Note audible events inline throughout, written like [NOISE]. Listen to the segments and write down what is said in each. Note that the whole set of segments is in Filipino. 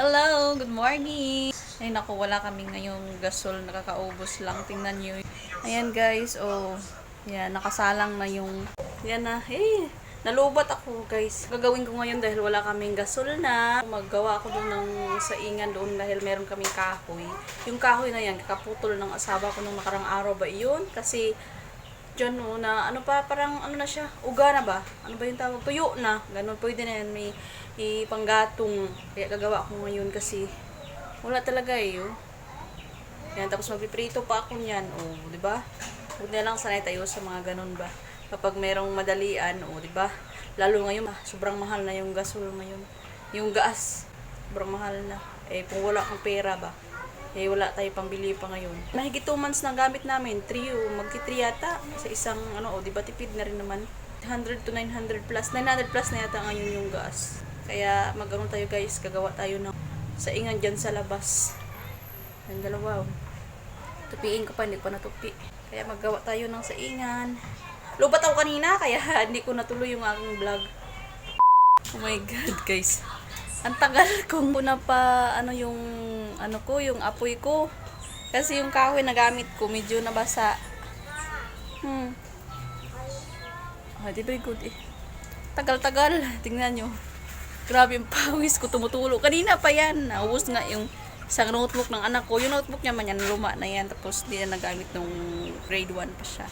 Hello, good morning. Ay naku, wala kami ngayong gasol, nakakaubos lang. Tingnan nyo. Ayan guys, oh. Yan, nakasalang na yung... Yan na, hey, nalubat ako guys. Gagawin ko ngayon dahil wala kaming gasol na. Maggawa ako doon ng saingan doon dahil meron kaming kahoy. Yung kahoy na yan, kakaputol ng asawa ko nung nakarang araw ba iyon? Kasi Diyan no, na ano pa, parang ano na siya, uga na ba? Ano ba yung tawag? Tuyo na. Ganun, pwede na yan. May ipanggatong. Kaya gagawa ko ngayon kasi wala talaga eh. Oh. Yan, tapos magpiprito pa ako niyan. Oh, di ba? Huwag na lang sanay tayo sa mga ganun ba. Kapag merong madalian, oh, di ba? Lalo ngayon, ah, sobrang mahal na yung gasol ngayon. Yung gas, sobrang mahal na. Eh, kung wala kang pera ba, eh wala tayo pambili pa ngayon. Mahigit 2 months na gamit namin, 3 magti 3 yata sa isang ano, o di ba tipid na rin naman. 100 to 900 plus, 900 plus na yata ngayon yung gas. Kaya magano tayo guys, gagawa tayo ng saingan dyan sa labas. Yung dalawa. oh. Tupiin ko pa, hindi ko pa natupi. Kaya maggawa tayo ng saingan. Lubat ako kanina, kaya [LAUGHS] hindi ko natuloy yung aking vlog. Oh my God, guys. Ang tagal kong na pa, ano yung, ano ko, yung apoy ko. Kasi yung kahoy na gamit ko, medyo nabasa. Hmm. Ah, di very good eh. Tagal-tagal. [LAUGHS] Tingnan nyo. Grabe yung pawis ko tumutulo. Kanina pa yan. Naubos nga yung isang notebook ng anak ko. Yung notebook niya man yan, luma na yan. Tapos di na nagamit nung grade 1 pa siya.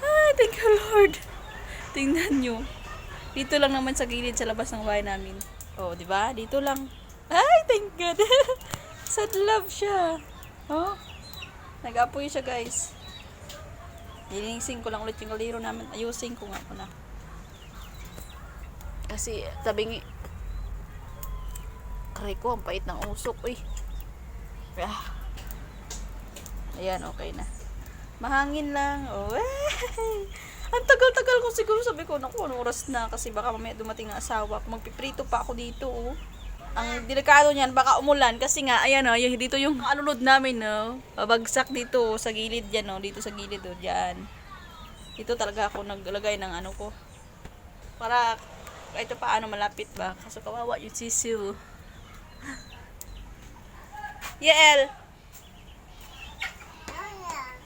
Ay, thank you Lord. [LAUGHS] Tingnan nyo. Dito lang naman sa gilid sa labas ng bahay namin. Oh, di ba? Dito lang. Ay, thank God. [LAUGHS] Sad love siya. Oh. Nag-apoy siya, guys. Linisin ko lang ulit yung kaliro namin. Ayusin ko nga muna. Kasi, tabing Aray ko, ang pait ng usok, uy. Ah. Ayan, okay na. Mahangin lang. Oh, ang tagal-tagal ko siguro sabi ko, naku, anong oras na kasi baka mamaya dumating ang asawa ko. Magpiprito pa ako dito, oh. Ang delikado niyan, baka umulan kasi nga, ayan, oh, yung, dito yung alulod namin, no. Babagsak dito, sa gilid yan, oh. Dito sa gilid, oh, dyan. Dito talaga ako naglagay ng ano ko. Para, kahit paano malapit ba. Kaso kawawa yung sisiw. [LAUGHS] Yael!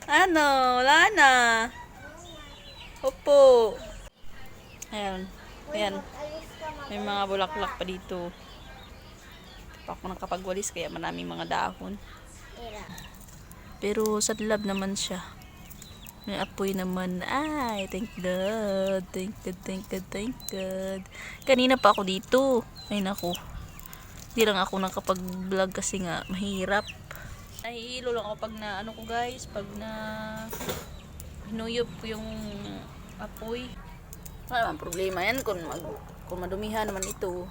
Ano? Wala na. Opo. Ayan. Ayan. May mga bulaklak pa dito. Pa ako nakapagwalis kaya maraming mga dahon. Pero sadlab naman siya. May apoy naman. Ay, thank God. Thank God, thank God, thank God. Kanina pa ako dito. Ay, naku. Hindi lang ako nakapag-vlog kasi nga mahirap. Nahihilo lang ako pag na, ano ko guys, pag na hinuyop ko yung apoy. Wala naman problema yan kung, mag, kung madumihan naman ito.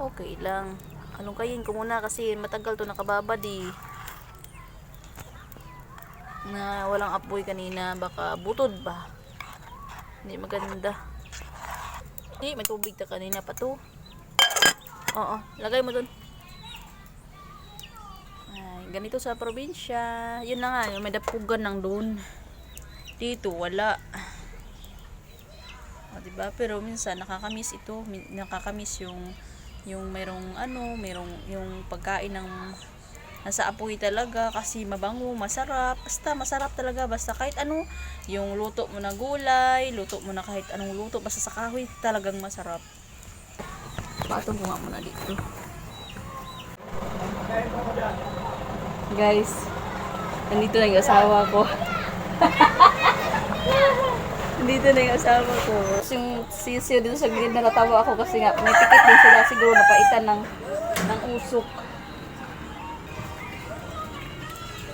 Okay lang. Alungkayin ko muna kasi matagal to nakababad eh. Na walang apoy kanina, baka butod ba? Hindi maganda. Eh, may tubig na kanina pa to. Oo, lagay mo dun. Ay, ganito sa probinsya. Yun na nga, may dapugan ng doon. Dito, wala. O, diba? Pero minsan, nakakamiss ito. Nakakamiss yung yung merong ano, merong yung pagkain ng nasa apoy talaga kasi mabango, masarap. Basta masarap talaga. Basta kahit ano, yung luto mo na gulay, luto mo na kahit anong luto, basta sa kahoy, talagang masarap. Patong nga muna dito. Guys, nandito na yung asawa ko. [LAUGHS] nandito na yung asawa ko. Yung sisiyo dito sa gilid na natawa ako kasi nga may tikit din sila siguro napaitan ng, ng usok.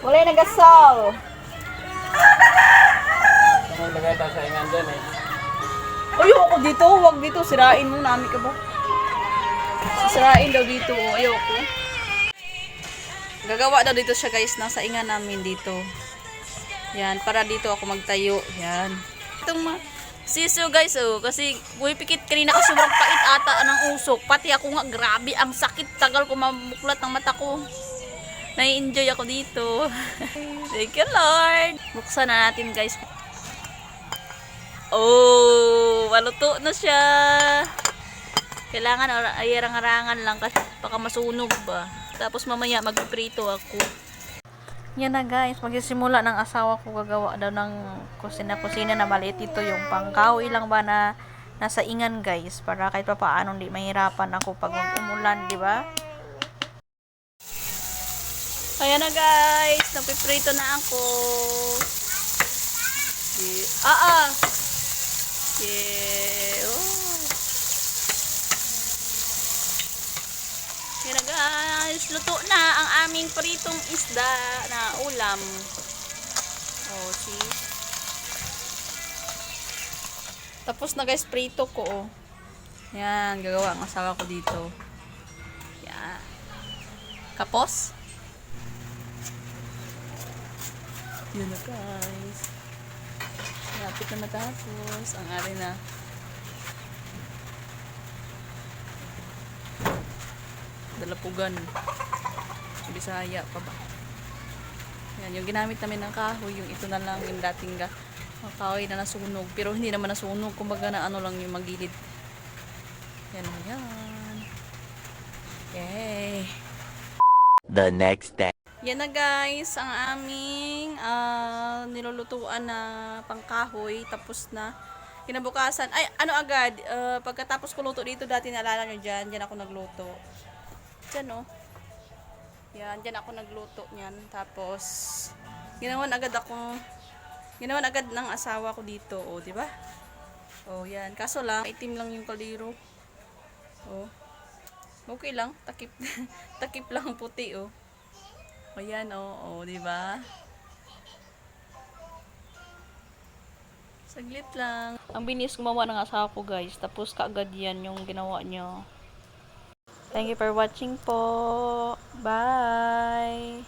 Wala yung nagasal. Anong lagay sa ingan dyan eh? Ayoko dito, wag dito. Sirain mo, nami ka ba? Sirain daw dito, oh. ayoko. Gagawa daw dito siya guys, ng saingan namin dito. Yan, para dito ako magtayo. Yan. Itong ma... Siso guys, oh, kasi pumipikit kanina kasi sobrang pait ata ng usok. Pati ako nga, grabe, ang sakit. Tagal ko mamuklat ng mata ko. Nai-enjoy ako dito. [LAUGHS] Thank you, Lord. Buksan na natin, guys. Oh, maluto na siya. Kailangan or- ay arangan lang kasi Baka masunog ba. Tapos mamaya magpiprito ako. Yan na guys, magsisimula ng asawa ko gagawa daw ng kusina-kusina na maliit ito yung pangkahoy lang ba na nasa ingan guys para kahit pa paano hindi mahirapan ako pag umulan, di ba? Ayan na guys, napiprito na ako. Yeah. Ah ah! Yeah. Oh. Yan na guys, aming pritong isda na ulam. Oh, see? Tapos na guys, prito ko oh. Yan, gagawa ang asawa ko dito. Yan. Kapos? Yun na guys. Lapit na natapos. Ang ari na. Dalapugan. Bisaya pa ba? Yan, yung ginamit namin ng kahoy, yung ito na lang yung dating ga, kahoy na nasunog. Pero hindi naman nasunog, kumbaga na ano lang yung magilid. Yan na yan. Yay! The next day. Yan na guys, ang aming ah, nilulutuan na pangkahoy. Tapos na. Kinabukasan, ay ano agad, ah, pagkatapos ko luto dito, dati naalala nyo dyan, dyan ako nagluto. Dyan oh. Yan, dyan ako nagluto niyan. Tapos, ginawan agad ako, ginawan agad ng asawa ko dito, oh, di ba? Oh, yan. Kaso lang, itim lang yung kaldero. Oh. Okay lang, takip [LAUGHS] takip lang puti, oh. Ayan, oo, oh, di ba? Saglit lang. Ang binis gumawa ng asawa ko, guys. Tapos kaagad yan yung ginawa nyo. Thank you for watching po. Bye!